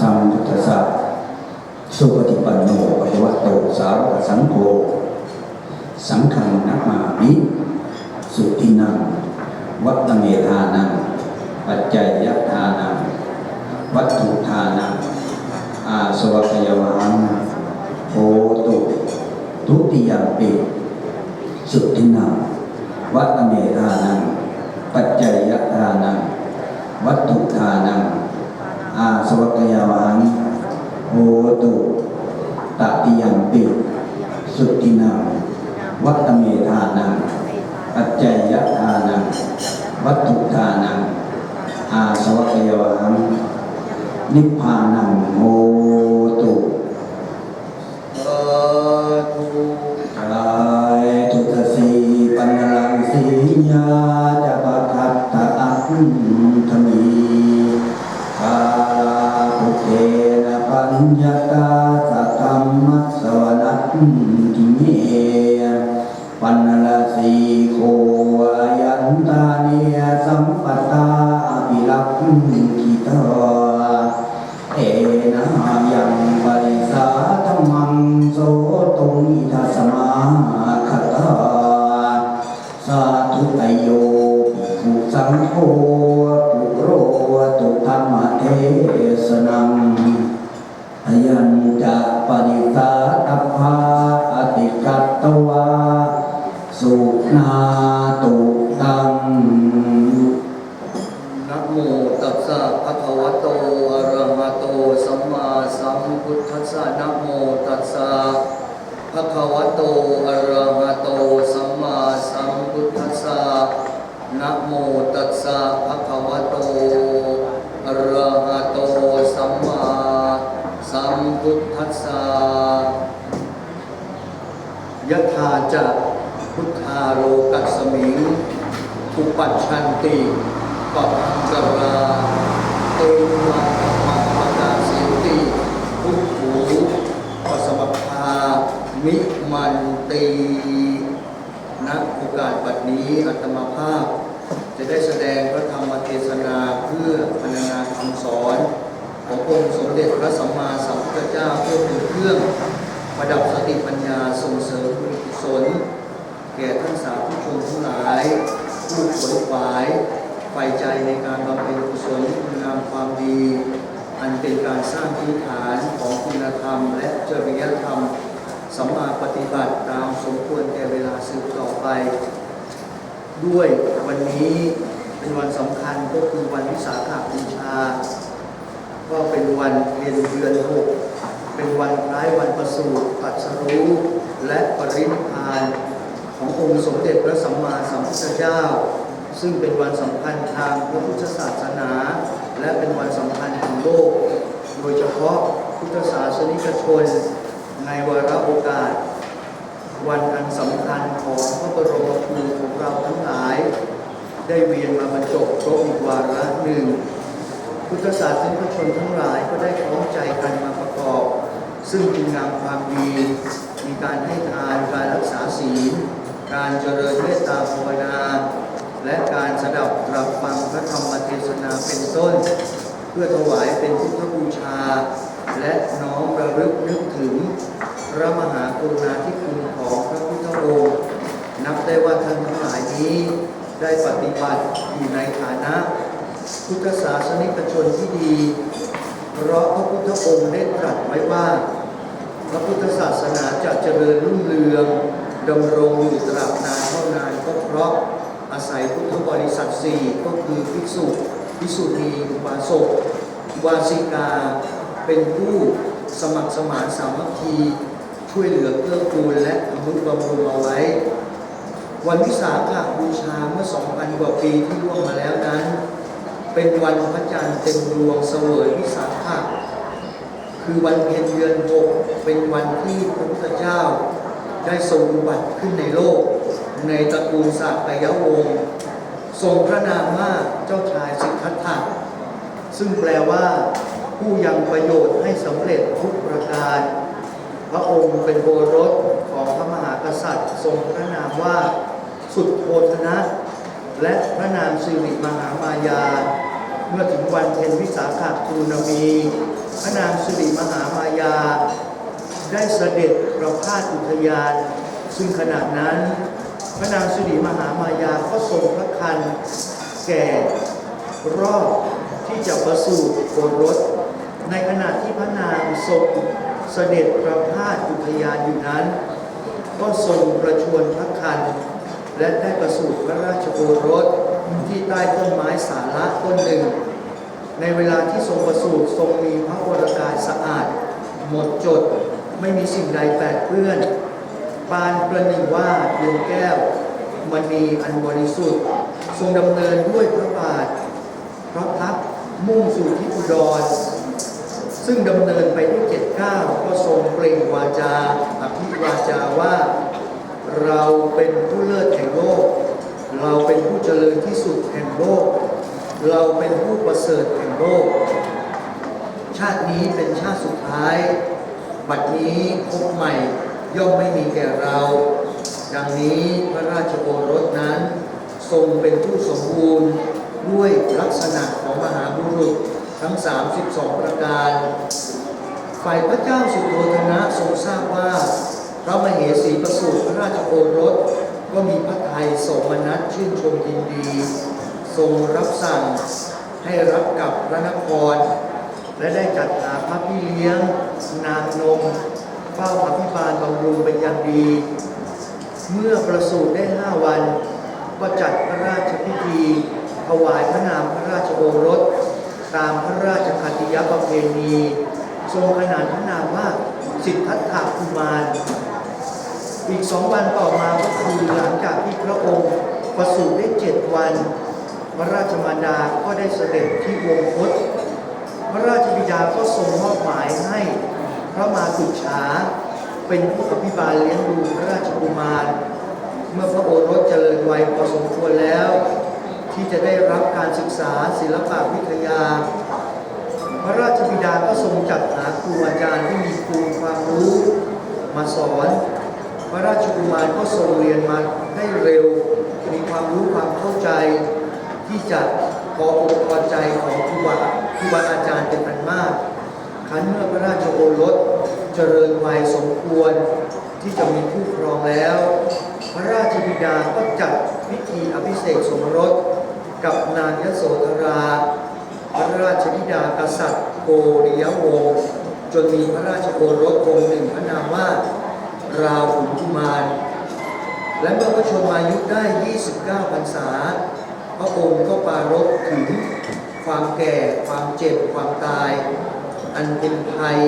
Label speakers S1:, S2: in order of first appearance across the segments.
S1: สัมพุทธัสสะสุปฏิปันโนภะคะวะโตสาวกสังโฆสังฆังนัมมามิสุตินังวัตเมธานัง ปัจจัยยทานังวัตถุทานังอาสวัคยวังโหตุทุติยมปิสุทธินังวัตเมธานังปัจจัยยทานังวัตถุทานังอาสวัคยวังโหตุตติยมปิสุทธินังวัตเมธานัง ปัจจัยยทานัง วัตถุทานัง อาสวัคยวังนิพพานังโม ตุนิทัสมาคตาสาธุไตโยภิกขุสังโฆปุโรตุธรรมเทศนังอยัญจะปริสาตัพพาอติกัตตวาสุนาตุตัง
S2: นะโมตัสสะภะคะวะโตอะระหะโตสัมมาสัมพุทธัสสะนะโมตัสสะ ภะคะวะโต อะระหะโต สัมมาสัมพุทธัสสะ นะโมตัสสะภะคะวะโต อะระหะโต สัมมาสัมพุทธัสสะยถาจะพุทธาโลกัสสมิงอุปัชชันติปัปกราเตวะมัปปะกาสิติพุทธูปัสมภา มิมันตีณโอกาสบัดนี้อัตมาภาพ จะได้แสดงพระธรรมเทศนาเพื่อพรรณนาคำสอนขององค์สมเด็จพระสัมมาสัมพุทธเจ้าเพื่อเป็นเครื่องประดับสติปัญญาส่งเสริมบุญกุศลแก่ท่านสาธุชนทั้งหลาย ผู้ขวนขวายใฝ่ใจในการบำเพ็ญกุศลคุณงามความดี อันเป็นการสร้างพื้นฐานของคุณธรรมและจริยธรรม สัมมาปฏิบัติตามสมควรแก่เวลาสืบต่อไป ด้วยวันนี้เป็นวันสำคัญก็คือวันวิสาขบูชา ก็เป็นวันเพ็ญเดือนหกเป็นวันคล้ายวันประสูติตรัสรู้และปรินิพพานขององค์สมเด็จพระสัมมาสัมพุทธเจ้า ซึ่งเป็นวันสำคัญทางพระพุทธศาสนา และเป็นวันสำคัญของโลก โดยเฉพาะพุทธศาสนิกชน ในวาระโอกาส วันอันสำคัญของพระบรมครูของเราทั้งหลาย ได้เวียนมาบรรจบครบอีกวาระหนึ่ง พุทธศาสนิกชนทั้งหลายก็ได้พร้อมใจกันมาประกอบ ซึ่งคุณงามความดี มีการให้ทานการรักษาศีล การเจริญเมตตาภาวนาและการสดับรับฟังพระธรรมเทศนาเป็นต้น เพื่อถวายเป็นพุทธบูชา และน้อมระลึกนึกถึง พระมหากรุณาธิคุณของพระพุทธองค์นับได้ว่าท่านทั้งหลายนี้ได้ปฏิบัติอยู่ในฐานะ พุทธศาสนิกชนที่ดี เพราะพระพุทธองค์ได้ตรัสไว้ว่า พระพุทธศาสนาจะเจริญรุ่งเรืองดำรงอยู่ตราบนานเท่านานก็เพราะอาศัยพุทธบริษัทสี่ก็คือภิกษุภิกษุณีอุบาสกอุบาสิกา เป็นผู้สมัครสมานสามัคคีช่วยเหลือเกื้อกูลและอนุบำรุงเอาไว้ วันวิสาขบูชาเมื่อ2,000กว่าปีที่ล่วงมาแล้วนั้น เป็นวันพระจันทร์เต็มดวงเสวยวิสาขะคือวันเพ็ญเดือนหกเป็นวันที่พระพุทธเจ้า ได้ทรงอุบัติขึ้นในโลก ในตระกูลสากยวงศ์ทรงพระนามว่าเจ้าชายสิทธัตถะซึ่งแปลว่า ผู้ยังประโยชน์ให้สำเร็จทุกประการ พระองค์เป็นโอรสของพระมหากษัตริย์ ทรงพระนามว่าสุดโทธนะ และพระนามสิริมหามายา เมื่อถึงวันเพ็ญวิสาขบูรมี พระนามสิริมหามายา ได้เสด็จประพาสอุทยาน ซึ่งขณะนั้น พระนางสิริมหามายาก็ทรงพระคันแก่รอบที่จะประสูติโอรส ในขณะที่พระนางทรงเสด็จประพาสอุทยานอยู่นั้น ก็ทรงประชวรพระคัน และได้ประสูติพระราชโอรสที่ใต้ต้นไม้สาระต้นหนึ่ง ในเวลาที่ทรงประสูติทรงมีพระวรกายสะอาด หมดจดไม่มีสิ่งใดแปดเปื้อนปานประหนึ่งว่าดวงแก้วมณีอันบริสุทธิ์ ทรงดำเนินด้วยพระบาทพระพักมุ่งสู่ที่อุดร ซึ่งดำเนินไปด้วยเจ็ดเก้าวก็ทรงเปล่งวาจาอภิวาจาว่า เราเป็นผู้เลิศแห่งโลก เราเป็นผู้เจริญที่สุดแห่งโลก เราเป็นผู้ประเสริฐแห่งโลก ชาตินี้เป็นชาติสุดท้าย บัดนี้พบใหม่ย่อมไม่มีแก่เรา ดังนี้พระราชโอรสนั้น ทรงเป็นผู้สมบูรณ์ด้วยลักษณะของมหาบุรุษ ทั้ง 32 ประการ ฝ่ายพระเจ้าสุโธธนะทรงทราบว่า พระมเหสีประสูติพระราชโอรส ก็มีพระทัยโสมนัสชื่นชมยินดี ทรงรับสั่งให้รับกับพระนคร และได้จัดหาพระพี่เลี้ยง นางนมเฝ้าอภิบาลบำรุงเป็นอย่างดี เมื่อประสูติได้ห้าวัน ก็จัดพระราชพิธีถวายพระนามพระราชโอรส ตามพระราชคติยประเพณี ทรงขนานพระนามว่าสิทธัตถะกุมาร อีกสองวันต่อมาก็คือหลังจากที่พระองค์ประสูติได้เจ็ดวัน พระราชมารดาก็ได้เสด็จที่วงคตพระราชบิดาก็ทรงมอบหมายให้พระมาตุฉาเป็นผู้อภิบาลเลี้ยงดูพระราชกุมาร เมื่อพระโอรสเจริญวัยพอสมควรแล้ว ที่จะได้รับการศึกษาศิลปวิทยา พระราชบิดาก็ทรงจัดหาครูอาจารย์ที่มีภูมิความรู้ มาสอน พระราชกุมารก็ทรงเรียนมาได้เร็ว มีความรู้ความเข้าใจ ที่จะพออกพอใจของครูบาครูบาอาจารย์เป็นอันมากคันเมื่อพระราชโอรสเจริญวัยสมควรที่จะมีผู้ครองแล้ว พระราชบิดาก็จัดพิธีอภิเษกสมรส กับนางยโสธรา พระราชธิดากษัตริย์โกริยวงศ์จนมีพระราชโอรสองค์หนึ่งพระนามว่าราวขุนกุมาร และเมื่อพระชนมายุได้ 29พรรษา พระองค์ก็ปรารภถึงความแก่ ความเจ็บ ความตาย อันเป็นภัย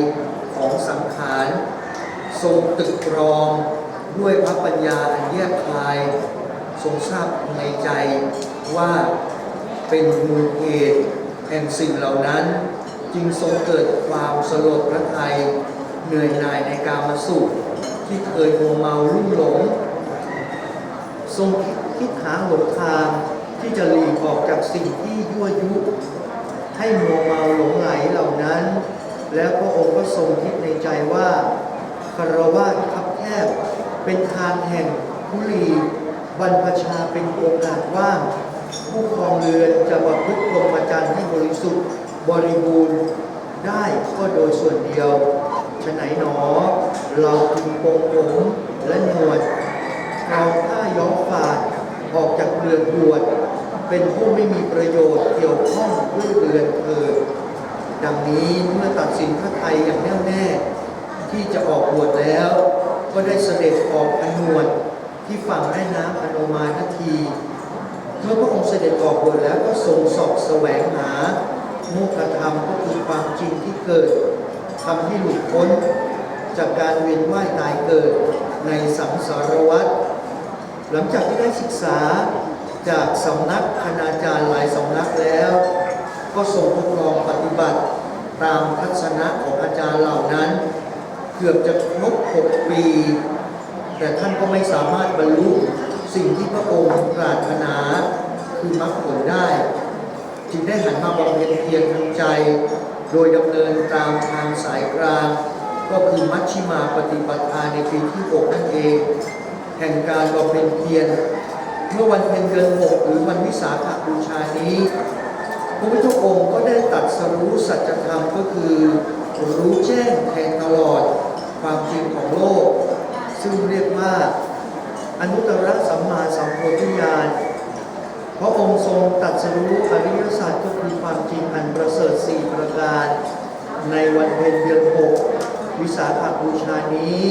S2: ของสังขาร ทรงตึกตรองด้วยพระปัญญาอันแยบคาย ทรงทราบในใจว่า เป็นมูลเหตุแห่งสิ่งเหล่านั้น จึงทรงเกิดความสลดพระทัยเหนื่อยหน่ายในการมาสุข ที่เคยมัวเมาลุ่มหลง ทรงคิดหาหนทางที่จะหลีกออกจากสิ่งที่ยั่วยุ ให้มัวเมาหลงไหลเหล่านั้น แล้วพระองค์ก็ทรงคิดในใจว่าคารวะคับแคบเป็นทางแห่งทุลีบรรพชาเป็นโอกาสว่าง ผู้ครองเรือนจะประพฤติพรหมจรรย์ให้บริสุทธิ์บริบูรณ์ได้ก็โดยส่วนเดียวฉะไหนหนอ เราพึงโกงผมและหนวดเราผ้าย้อมฝาดออกจากเรือนบวชเป็นผู้ไม่มีประโยชน์เกี่ยวข้องด้วยเรือนเถิดดังนี้เมื่อตัดสินพระไทยอย่างแน่วแน่ ที่จะออกบวชแล้ว ก็ได้เสด็จออกอนวดที่ฝั่งแม่น้ำอโนมานาที เมื่อพระองค์เสด็จออกบวชแล้วก็ทรงสอบแสวงหาโมกขธรรมก็คือความจริงที่เกิดทำให้หลุดพ้นจากการเวียนว่ายตายเกิดในสังสารวัฏหลังจากที่ได้ศึกษาจากสำนักคณาจารย์หลายสำนักแล้ว ก็ทรงทดลองปฏิบัติตามทัศนะของอาจารย์เหล่านั้น เกือบจะครบ6ปี แต่ท่านก็ไม่สามารถบรรลุ สิ่งที่พระองค์ปรารถนาคือมรรคผลได้ จึงได้หันมาบำเพ็ญเพียรทางใจ โดยดำเนินตามทางสายกลาง ก็คือมัชชิมาปฏิปทาในปีที่ 6 นั่นเอง แห่งการบำเพ็ญเพียรเมื่อวันเพ็ญเดือน 6 หรือวันวิสาขบูชานี้พระพุทธองค์ก็ได้ตัดสรู้สัจธรรมก็คือรู้แจ้งแทงตลอดความจริงของโลก ซึ่งเรียกว่า อนุตตรสัมมาสัมโพธิญาณพระองค์ทรงตัดสรู้อริยสัจก็คือความจริงอันประเสริฐสี่ประการ ในวันเพ็ญเดือนหกวิสาขบูชานี้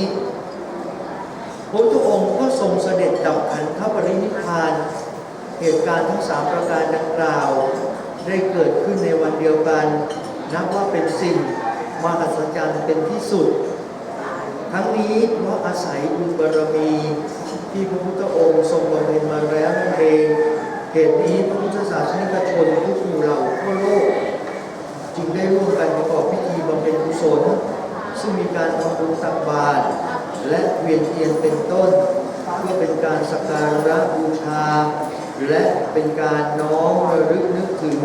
S2: พระพุทธองค์ก็ทรงเสด็จดับขันธปรินิพาน เหตุการณ์ทั้งสามประการดังกล่าว ได้เกิดขึ้นในวันเดียวกัน นับว่าเป็นสิ่งมหัศจรรย์เป็นที่สุด ทั้งนี้เพราะอาศัยบุญบารมี ที่พระพุทธองค์ทรงบำเพ็ญมาแล้วนั่นเองเหตุนี้พระพุทธศาสนิกชนทุกหมู่เหล่าทั่วโลก จึงได้ร่วมกันประกอบพิธีบำเพ็ญกุศล ซึ่งมีการทำบุญตักบาตรและเวียนเทียนเป็นต้น เพื่อเป็นการสักการะบูชา และเป็นการน้อมระลึกนึกถึง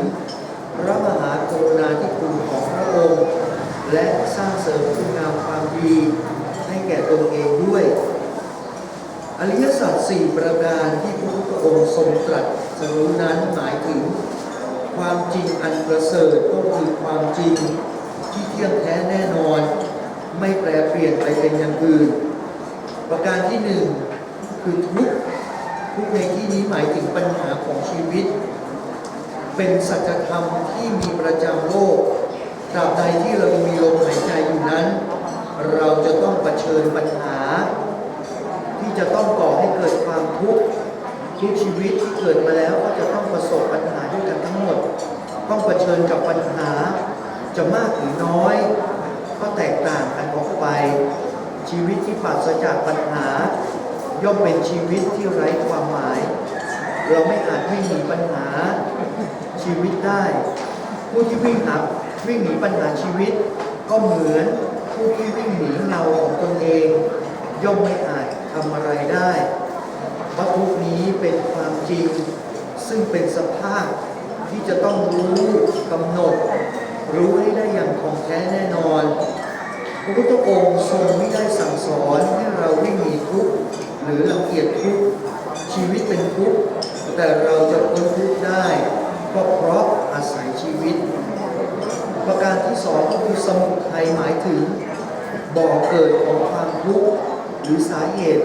S2: พระมหากรุณาธิคุณของพระองค์ และสร้างเสริมคุณงามความดี ให้แก่ตนเองด้วย อริยสัจสี่ประการที่พระพุทธองค์ทรงตรัสรู้นั้นหมายถึง ความจริงอันประเสริฐก็คือความจริงที่เที่ยงแท้แน่นอน ไม่แปรเปลี่ยนไปเป็นอย่างอื่น ประการที่หนึ่งคือทุกทุกในที่นี้หมายถึงปัญหาของชีวิต เป็นสัจธรรมที่มีประจำโลกตราบใดที่เรายังมีลมหายใจอยู่นั้น เราจะต้องเผชิญปัญหา ที่จะต้องก่อให้เกิดความทุกข์ทุกชีวิตที่เกิดมาแล้วก็จะต้องประสบปัญหาด้วยกันทั้งหมด ต้องเผชิญกับปัญหา จะมากหรือน้อย ก็แตกต่างกันออกไป ชีวิตที่ปราศจากปัญหา ย่อมเป็นชีวิตที่ไร้ความหมาย เราไม่อาจวิ่งหนีปัญหาชีวิตได้ ผู้ที่วิ่งหาวิ่งหนีปัญหาชีวิตก็เหมือน ผู้ที่วิ่งหนีเงาของตนเอง ย่อมไม่อาจทำอะไรได้เพราะทุนี้เป็นความจริง ซึ่งเป็นสภาพที่จะต้องรู้กำหนด รู้ให้ได้อย่างของแท้แน่นอน พระพุทธองค์ทรงไม่ได้สั่งสอนให้เราวิ่งหนีทุกข์หรือรังเกียจทุกข์ชีวิตเป็นทุกข์แต่เราจะพ้นทุกข์ได้ก็เพราะอาศัยชีวิต ประการที่สองก็คือสมุทัยหมายถึง บ่อเกิดของความทุกข์หรือสาเหตุ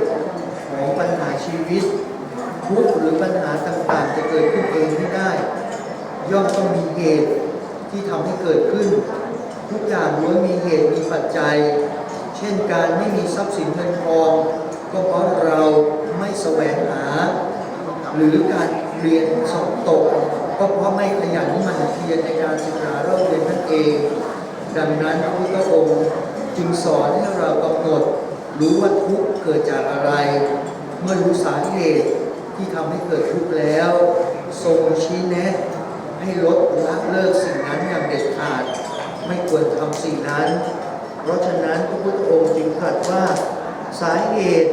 S2: ของปัญหาชีวิต ทุกข์หรือปัญหาต่างๆ จะเกิดขึ้นเองไม่ได้ ย่อมต้องมีเหตุที่ทำให้เกิดขึ้น ทุกอย่างล้วนมีเหตุมีปัจจัย เช่นการไม่มีทรัพย์สินเงินทอง ก็เพราะเราไม่แสวงหา หรือการเรียนสอบตก ก็เพราะไม่ขยันหมั่นเพียรในการศึกษาเราเรียนนั่นเอง ดังนั้นพระพุทธองค์ จึงสอนให้เรากำหนดรู้ว่าทุกข์เกิดจากอะไร เมื่อรู้สาเหตุที่ทำให้เกิดทุกข์แล้วทรงชี้แนะ ให้ลดละเลิกสิ่งนั้นอย่างเด็ดขาด ไม่ควรทำสิ่งนั้น เพราะฉะนั้นพระพุทธองค์จึงตรัสว่าสาเหตุ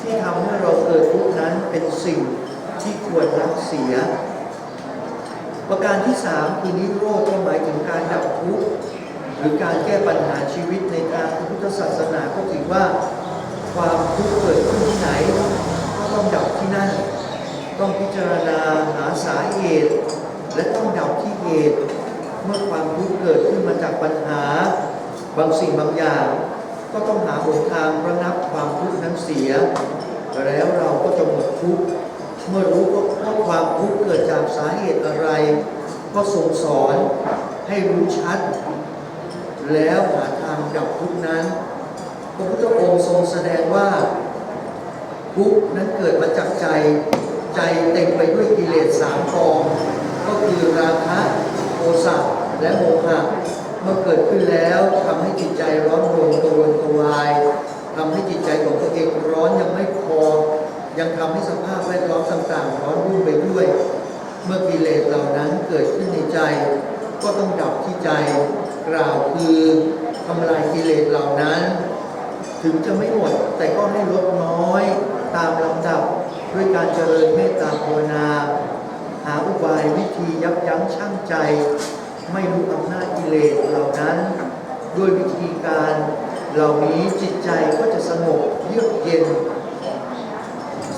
S2: ที่ทำให้เราเกิดทุกข์นั้นเป็นสิ่งที่ควรรักเสีย ประการที่สามคือนิโรธหมายถึงการดับทุกข์ รือการแก้ปัญหาชีวิตในทางพุทธศาสนาก็ถือว่าความทุกข์เกิดขึ้นที่ไหน ก็ต้องดับที่นั่น ต้องพิจารณาหาสาเหตุ และต้องดับที่เหตุ เมื่อความทุกข์เกิดขึ้นมาจากปัญหา บางสิ่งบางอย่าง ก็ต้องหาหนทางระงับความทุกข์นั้นเสีย แล้วเราก็จะหมดทุกข์เมื่อรู้ว่าความทุกข์เกิดจากสาเหตุอะไร ก็ทรงสอนให้รู้ชัด แล้วหาทางดับทุกนั้น พระพุทธองค์ทรงแสดงว่าทุกนั้นเกิดมาจากใจ ใจเต็มไปด้วยกิเลสสามกอง ก็คือราคะโทสะและโมหะเมื่อเกิดขึ้นแล้วทำให้จิตใจร้อนรนกระวนกระวายทำให้จิตใจของตัวเองร้อนยังไม่พอ ยังทำให้สภาพแวดล้อมต่างๆ ร้อนรุ่มไปด้วย เมื่อกิเลสเหล่านั้นเกิดขึ้นในใจ ก็ต้องดับที่ใจ กล่าวคือทำลายกิเลสเหล่านั้น ถึงจะไม่หมดแต่ก็ให้ลดน้อยตามลำดับด้วยการเจริญเมตตาภาวนา หาอุบายวิธียับยั้งชั่งใจ ไม่รู้อำนาจกิเลสเหล่านั้น ด้วยวิธีการเหล่านี้จิตใจก็จะสงบเยือกเย็น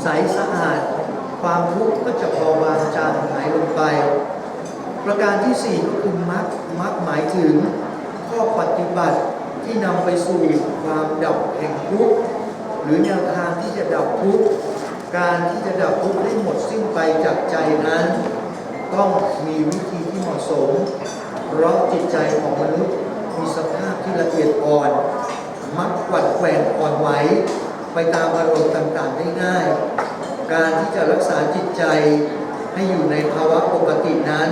S2: ใสสะอาด ความทุกข์ก็จะเบาบางจางหายลงไป ประการที่สี่ก็คือมรรคมรรคหมายถึงข้อปฏิบัติที่นำไปสู่ความดับแห่งทุกข์หรือแนวทางที่จะดับทุกข์การที่จะดับทุกข์ให้หมดสิ้นไปจากใจนั้น ต้องมีวิธีที่เหมาะสม เพราะจิตใจของมนุษย์มีสภาพที่ละเอียดอ่อน มักกวัดแกว่งอ่อนไหวไปตามอารมณ์ต่างๆได้ง่าย การที่จะรักษาจิตใจให้อยู่ในภาวะปกตินั้น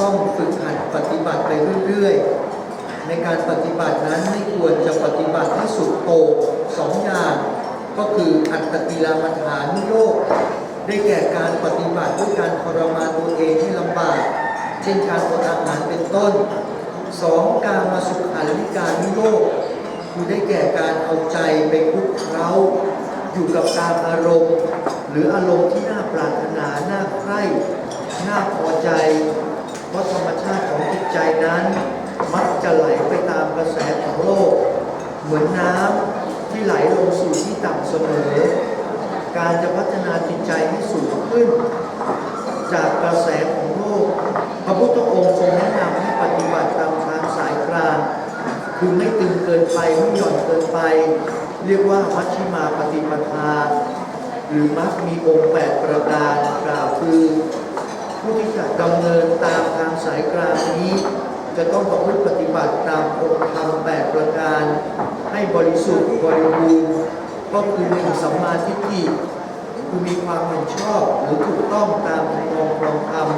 S2: ต้องฝึกหัดปฏิบัติไปเรื่อยๆ ในการปฏิบัตินั้นไม่ควรจะปฏิบัติให้สุดโต่งสองอย่างก็คืออัตตกิลามัฐานุโยกได้แก่การปฏิบัติด้วยการทรมานตัวเองให้ลำบาก เช่นการอดอาหารเป็นต้นสองการมาสุขาริการนุโยกคือได้แก่การเอาใจไปคลุกเคล้าอยู่กับการอารมณ์ หรืออารมณ์ที่น่าปรารถนา น่าใคร่ น่าพอใจ เพราะธรรมชาติของจิตใจนั้น มักจะไหลไปตามกระแสของโลก เหมือนน้ำที่ไหลลงสู่ที่ต่ำเสมอ การจะพัฒนาจิตใจให้สูงขึ้น จากกระแสของโลก พระพุทธองค์ทรงแนะนำให้ปฏิบัติตามทางสายกลางคือไม่ตึงเกินไปไม่หย่อนเกินไป เรียกว่ามัชฌิมาปฏิปทา หรือมักมีองค์แปดประการกล่าวคือ ผู้ที่จะดำเนินตามทางสายกลางนี้ จะต้องประพฤติปฏิบัติตามองค์ธรรมแปดประการ ให้บริสุทธิ์บริบูรณ์ก็คือหนึ่งสัมมาทิฏฐิคือมีความเห็นชอบหรือถูกต้องตามทางองครองธรรม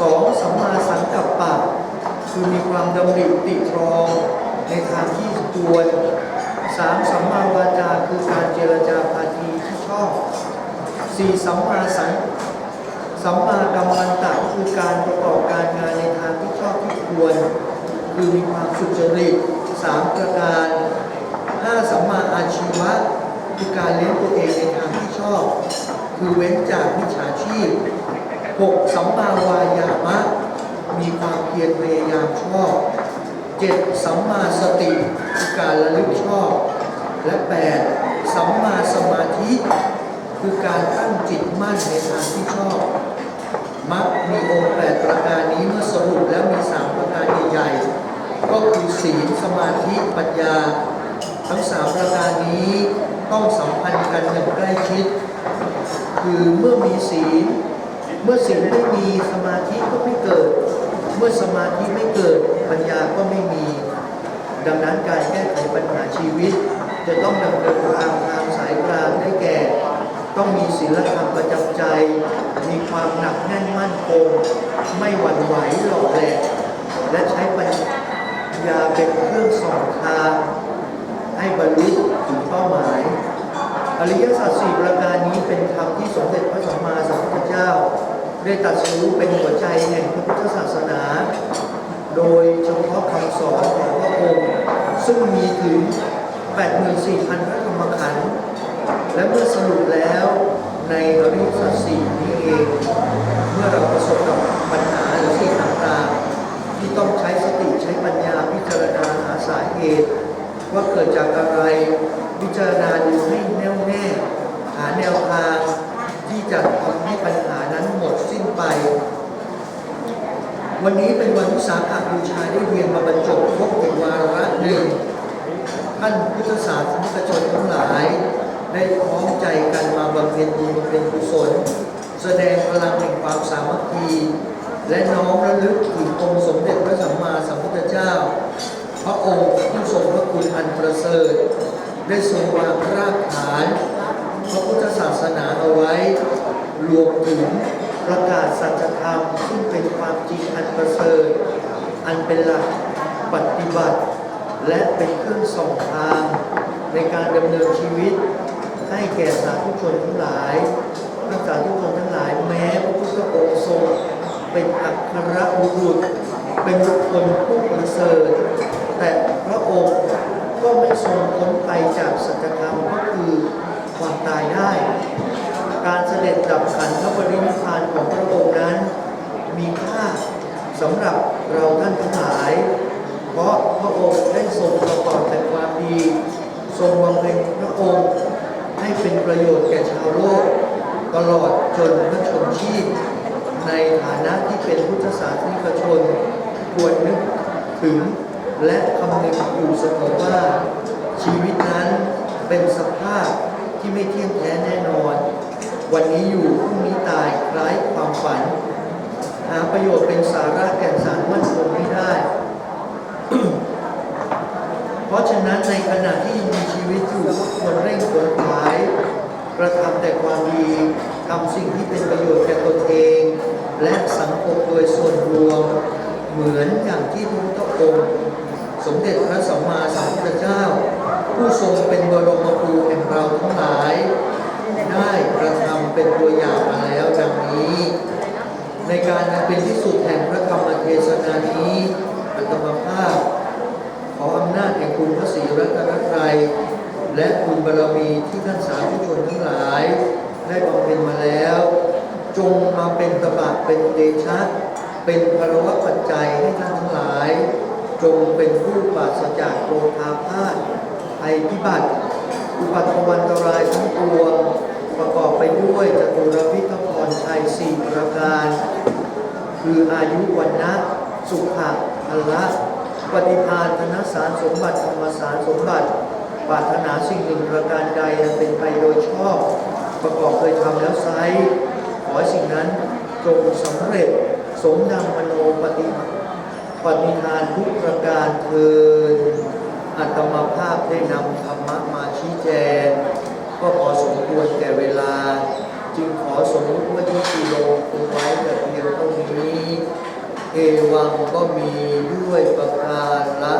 S2: สองสัมมาสังกัปปะ คือมีความดำริติตรองในทางที่ควรสามสัมมาวาจาคือการเจรจาภาทีที่ชอบสี่สัมมาสัง สัมมากัมมันตะคือการประกอบการงานในทางที่ชอบที่ควร คือมีความสุจริตสามประการห้าสัมมาอาชีวะคือการเลี้ยงตัวเองในทางที่ชอบ คือเว้นจากมิจฉาชีพหกสัมมาวายามะ มีความเพียรพยายามชอบเจ็ดสัมมาสติคือการระลึกชอบ และแปดสัมมาสมาธิ คือการตั้งจิตมั่นในทางที่ชอบ มักมีองค์แปดประการนี้เมื่อสรุปแล้วมีสามประการใหญ่ๆก็คือศีลสมาธิปัญญา ทั้งสามประการนี้ต้องสัมพันธ์กันอย่างใกล้ชิด คือเมื่อมีศีล เมื่อศีลไม่มีสมาธิก็ไม่เกิด เมื่อสมาธิไม่เกิดปัญญาก็ไม่มี ดังนั้นการแก้ไขปัญหาชีวิต จะต้องดำเนินตามทางสายกลางได้แก่ ต้องมีศีลธรรมประจำใจ มีความหนักแน่นมั่นคง ไม่หวั่นไหวหลอกแหลกและใช้ปัญญาเป็นเครื่องส่องทางให้บรรลุถึงเป้าหมาย อริยสัจสี่ประการนี้เป็นธรรมที่สมเด็จพระสัมมาสัมพุทธเจ้า ได้ตรัสรู้เป็นหัวใจแห่งพระพุทธศาสนา โดยเฉพาะคำสอนของพระองค์ซึ่งมีถึง 84,000 พระธรรมขันธ์ และเมื่อสรุปแล้วในอริยสัจสี่นี้เอง เมื่อเราประสบกับปัญหาหรือสิ่งต่างๆที่ต้องใช้สติใช้ปัญญาพิจารณาหาสาเหตุว่าเกิดจากอะไรพิจารณาดูให้แน่วแน่ หาแนวทางที่จะทำให้ปัญหานั้นหมดสิ้นไป วันนี้เป็นวันวิสาขบูชาได้เวียนมาบรรจบครบอีกวาระหนึ่งท่านพุทธศาสนิกชนทั้งหลาย ได้พร้อมใจกันมาบำเพ็ญบุญบำเพ็ญกุศล แสดงพลังแห่งความสามัคคีและน้อมระลึกถึงองค์สมเด็จพระสัมมาสัมพุทธเจ้า พระองค์ผู้ทรงพระคุณอันประเสริฐ ได้ทรงวางรากฐาน พระพุทธศาสนาเอาไว้ รวมถึงประกาศสัจธรรมซึ่งเป็นความจริงอันประเสริฐ อันเป็นหลักปฏิบัติ และเป็นเครื่องส่องทางในการดำเนินชีวิต ให้แก่สาธุชนทั้งหลายทั้งสาธุชนทั้งหลาย แม้พระพุทธองค์ทรงเป็นอัครบุรุษ เป็นบุคคลผู้ประเสริฐแต่พระองค์ก็ไม่ทรงพ้นไปจากสัจธรรมก็คือความตายได้ การเสด็จดับขันธปรินิพพานของพระองค์นั้น มีค่าสำหรับเราท่านทั้งหลาย เพราะพระองค์ได้ทรงประกอบแต่ความดี ทรงบำเพ็ญพระองค์ ให้เป็นประโยชน์แก่ชาวโลก ตลอดจนพระชนชีพ ในฐานะที่เป็นพุทธศาสนิกชนควรนึกถึงและคำนึงอยู่เสมอว่าชีวิตนั้นเป็นสภาพที่ไม่เที่ยงแท้แน่นอน วันนี้อยู่พรุ่งนี้ตายคล้ายความฝัน หาประโยชน์เป็นสาระแก่นสารมั่นคงไม่ได้ เพราะฉะนั้นในขณะที่ยังมีชีวิตอยู่ก็ควรเร่งขวนขวาย กระทำแต่ความดีทำสิ่งที่เป็นประโยชน์แก่ตนเอง และสังคมโดยส่วนรวม เหมือนอย่างที่พระพุทธองค์สมเด็จพระสัมมาสัมพุทธเจ้า ผู้ทรงเป็นบรมครูแห่งเราทั้งหลาย ได้กระทำเป็นตัวอย่างมาแล้วดังนี้ ในการเป็นที่สุดแห่งพระธรรมเทศนานี้อัตมภาพ ขออำนาจแห่งคุณพระศรีรัตนตรัยและคุณบารมีที่ท่านสาธุชนทั้งหลาย ได้บำเพ็ญมาแล้ว จงมาเป็นตบะเป็นเดชะ เป็นภรวะปัจจัยให้ท่านทั้งหลาย จงเป็นผู้ปราศจากโรคาพาธภัยพิบัติ อุปัตตวันตรายทั้งปวงประกอบไปด้วยจตุรพิทพรชัยสี่ประการ คืออายุวันนะสุขะพละ ปฏิภาณธนสารสมบัติธรรมสารสมบัติปรารถนาสิ่งหนึ่งประการใดเป็นไปโดยชอบ ประกอบเคยทำแล้วไซขอสิ่งนั้นจงสำเร็จสมดังมโนปฏิปฏิทานทุกประการเทินอัตมาภาพได้นำธรรมะมาชี้แจง ก็พอสมควรแก่เวลา จึงขอสมมติว่าที่กิโลคงไว้แต่เพียงเท่านี้ เอวังก็มีด้วยประการละ